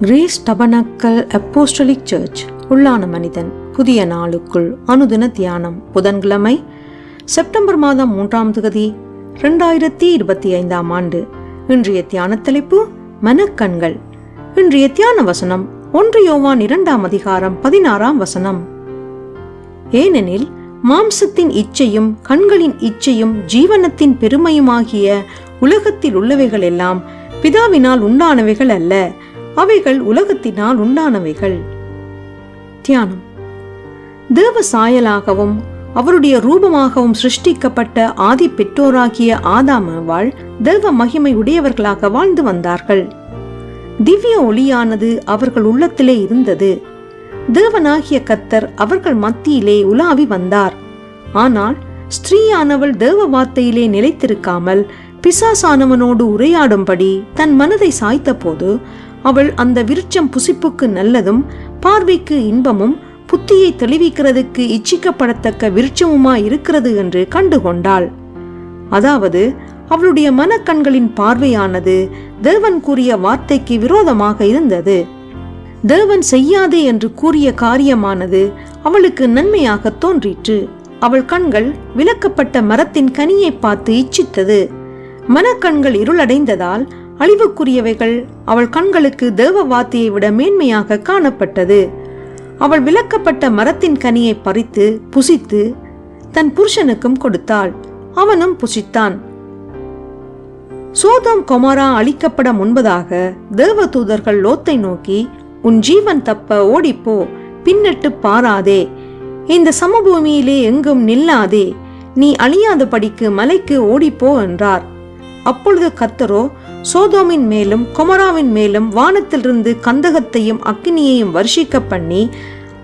Grace tabernacle apostolic search. உள்ளான மனிதன் புதிய நாளுக்குள் அனுதின தியானம் புதன்கிழமை செப்டம்பர் மாதம் மூன்றாம் தேதி ரெண்டாயிரத்தி இருபத்தி ஐந்தாம் ஆண்டு. இன்றைய தியான தலைப்பு மனக்கண்கள். இன்றைய தியான வசனம் ஒன்று யோவான் இரண்டாம் அதிகாரம் பதினாறாம் வசனம். ஏனெனில் மாம்சத்தின் இச்சையும் கண்களின் இச்சையும் ஜீவனத்தின் பெருமையுமாகிய உலகத்தில் உள்ளவைகள் எல்லாம் பிதாவினால் உண்டானவைகள் அல்ல. அவைகள் உலகத்தினால் உண்டானவைகள். தியானம். தேவ சாயலாகவும் அவருடைய ரூபமாகவும் சிருஷ்டிக்கப்பட்ட ஆதி பெற்றோராகிய ஆதாமவாள் தெய்வ மகிமை உடையவர்களாக வாழ்ந்து வந்தார்கள். திவ்ய ஒளியானது அவர்கள் உள்ளத்திலே இருந்தது. தேவனாகிய கத்தர் அவர்கள் மத்தியிலே உலாவி வந்தார். ஆனால் ஸ்திரீயானவள் தேவ வார்த்தையிலே நிலைத்திருக்காமல் பிசாசானவனோடு உரையாடும்படி தன் மனதை சாய்த்தபோது அவள் அந்த விருட்சம் புசிப்புக்கு நல்லதும் பார்வைக்கு இன்பமும் புத்தியை தெளிவிக்கிறதுக்கு இச்சிக்கப்படத்தக்க விருட்சமுமா இருக்கிறது என்று கண்டுகொண்டாள். அதாவது அவளுடைய மனக்கண்களின் பார்வையானது தேவன் கூறிய வார்த்தைக்கு விரோதமாக இருந்தது. தேவன் செய்யாதே என்று கூறிய காரியமானது அவளுக்கு நன்மையாக தோன்றிற்று. அவள் கண்கள் விலக்கப்பட்ட மரத்தின் கனியை பார்த்து இச்சித்தது. மனக்கண்கள் இருளடைந்ததால் அழிவுக்குரியவைகள் அவள் கண்களுக்கு தேவ வாத்தியை விட மேன்மையாக காணப்பட்டது. அவள் விலக்கப்பட்ட மரத்தின் கனியை பறித்து புசித்து தன் புருஷனுக்கும் கொடுத்தாள். அவனும் புசித்தான். சோதம் கொமாரா அழிக்கப்பட முன்பதாக தேவதூதர்கள் லோத்தை நோக்கி உன் ஜீவன் தப்ப ஓடிப்போ பின்னட்டு பாராதே. இந்த சமபூமியிலே எங்கும் நில்லாதே. நீ அழியாதபடிக்கு மலைக்கு ஓடிப்போ என்றார். அப்பொழுது கத்தரோ சோதோமின் மேலும் கொமராவின் மேலும் வானத்திலிருந்து கந்தகத்தையும் அக்னியையும் வருஷிக்க பண்ணி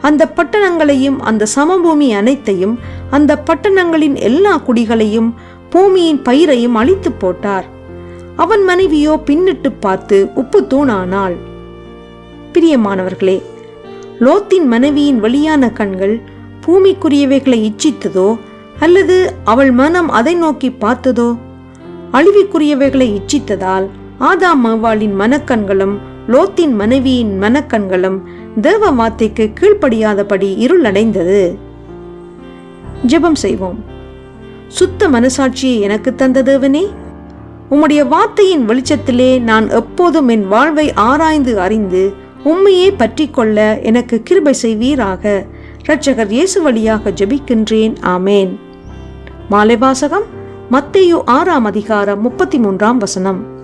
அந்த பட்டணங்களையும் அந்த சமபூமி அனைத்தையும் அந்த பட்டணங்களின் எல்லா குடிகளையும் பூமியின் பயிரையும் அழித்து போட்டார். அவன் மனைவியோ பின்னிட்டு பார்த்து உப்பு தூணானாள். பிரியமானவர்களே லோத்தின் மனைவியின் வழியான கண்கள் பூமிக்குரியவைகளை இச்சித்ததோ அல்லது அவள் மனம் அதை நோக்கி பார்த்ததோ? அழிவுக்குரியவைகளை இச்சித்ததால் ஆதாம் மவாளின் மனக்கண்களும் லோத்தின் மனைவியின் மனக்கண்களும் தேவ வார்த்தைக்கு கீழ்ப்படியாதபடி இருளடைந்தது. ஜெபம் செய்வோம். சுத்த மனசாட்சியை எனக்கு தந்த தேவனே உம்முடைய வார்த்தையின் வெளிச்சத்திலே நான் எப்போதும் என் வாழ்வை ஆராய்ந்து அறிந்து உண்மையே பற்றி கொள்ள எனக்கு கிருபை செய்வீராக. இரட்சகர் இயேசு வழியாக ஜெபிக்கின்றேன். ஆமேன். மாலை வாசகம். மத்தேயு ஆறாம் அதிகாரம் முப்பத்தி மூன்றாம் வசனம்.